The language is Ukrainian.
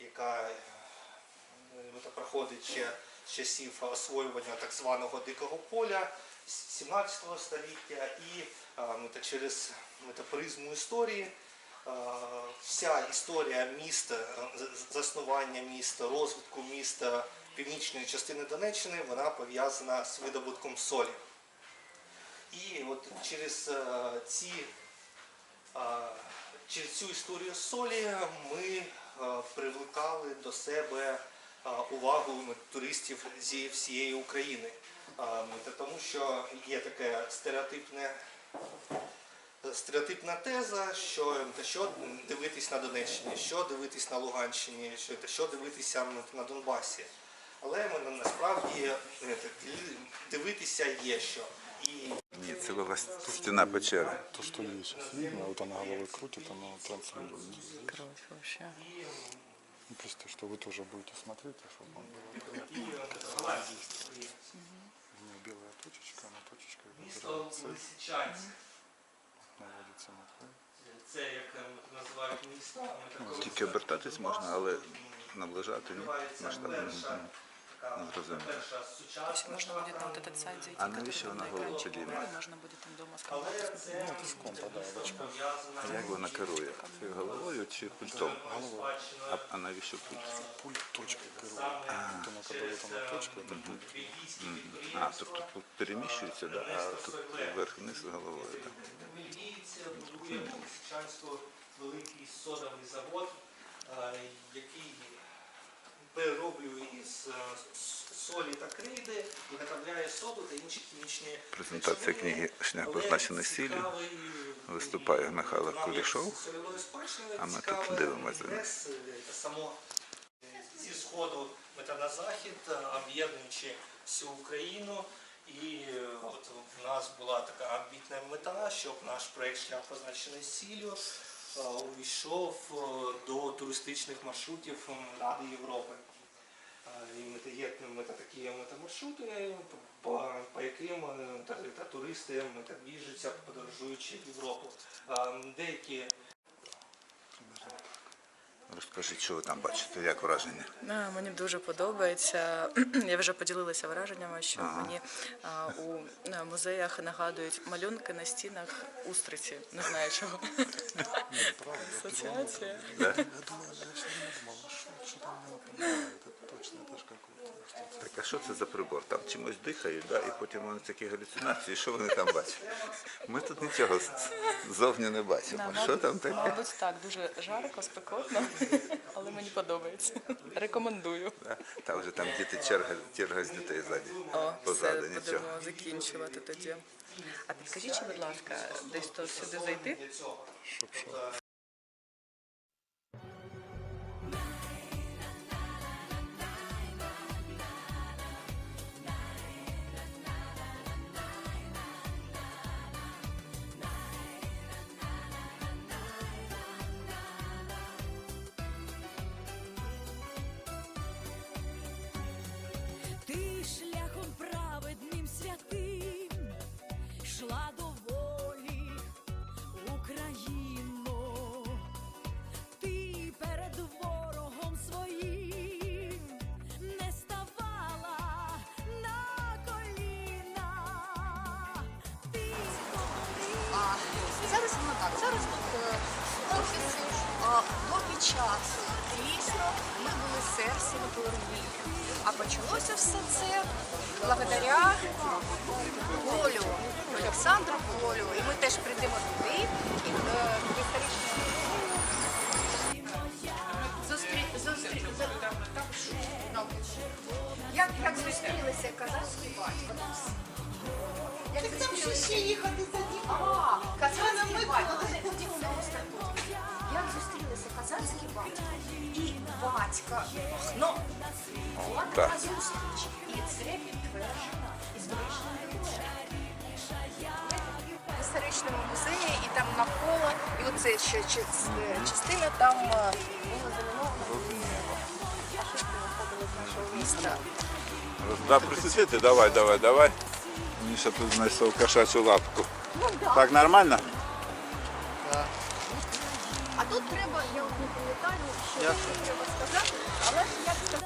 яка е, проходить ще з часів освоювання так званого дикого поля з 17 століття і е, ну, через ну, та призму історії. е, Вся історія міста, заснування міста, розвитку міста північної частини Донеччини, вона пов'язана з видобутком солі. І от через ці Через цю історію солі ми е, привлекали до себе е, увагу туристів зі всієї України. Та Тому що є таке стереотипне, стереотипна теза, що е, що дивитись на Донеччині, що дивитись на Луганщині, що, що дивитися на- Донбасі. Але насправді е, дивитися є що. І Ні, це була стіна печери. То, что ей сейчас видно, вот она головой крутит, оно транслирует. Кровь вообще. Ну, Просто, что вы тоже будете смотреть, а чтобы он был. У нее белая точечка, она точечка місто выбирает цель, Лисичанськ. наводится на цель. Це як е, називають міста. Ми також Тільки обертатись можна, але наближати ні. відкривається Масштаб. перша, така, Ну, зрозуміло. перша То есть сучасна можно будет на вот шахта. этот сайт зайти, А который навіщо там вона на голову экранчике, підіймає? и можно будет там дома Але складывать. це Ну, пішком подавочка. пов'язано А як вона керує? Це головою чи пультом? А, а навіщо пульт? Пульт точкой керует. Вот она, когда вот она точка, это пульт. А, тобто пульт переміщується, да? а тут вверх-вниз головою. Да? Мельниці будує в Лисичанську великий содовий с- солі та криди, виготовляє соду та інші хімічні Презентація книги «Шлях позначений сіллю» виступає Михайло Кулішов, а ми тут дивимося та само зі сходу мета на захід, об'єднуючи всю Україну. І е, от в нас була така амбітна мета, щоб наш проект шлях позначений сіллю е, увійшов е, до туристичних маршрутів Ради Європи. Є такі метамаршрути, по, по яким е, та, туристи двіжуться, подорожуючи в Європу. Деякі Розкажіть, що ви там бачите, як враження? А, мені дуже подобається. Я вже поділилася враженнями, що мені а, у музеях нагадують малюнки на стінах устриці. Не знаю чого. Асоціація. Я думаю, что там напоминает? Точно, это же. Так а що це за прибор? Там чимось дихають, да? і потім вони такі галюцинації. Що вони там бачать? Ми тут нічого з- ззовні не бачимо. Що там таке? Мабуть, так, дуже жарко, спекотно, але мені подобається. Рекомендую. Да? Там вже там діти черга, черга з дітей ззаді. О, все, нічого. будемо закінчувати тоді. А підкажіть, чи, будь ласка, десь то сюди зайти? Щоб цього. Зараз воно так. Зараз тут е, офіси а, доки. Дійсно, ми були серцем Львів. А почалося все це благодаря Полю, Олександру Полю. І ми теж прийдемо туди. І, е, в історичному. Так. Ну, Як, як зустрілися казацькі батько? Як там зустрілися? ще їхати за ним. Батька Махно. Була така так. зустріч. І це підтверджено документами. В історичному музеї і там навколо, і оце ще частина там була замінована фашисти виходили з нашого міста. Да, присвіти, давай, давай, давай. Міша тут знайшов кошачу лапку. Так нормально? А тут треба, я от не пам'ятаю, що треба сказати, але ж як сказати.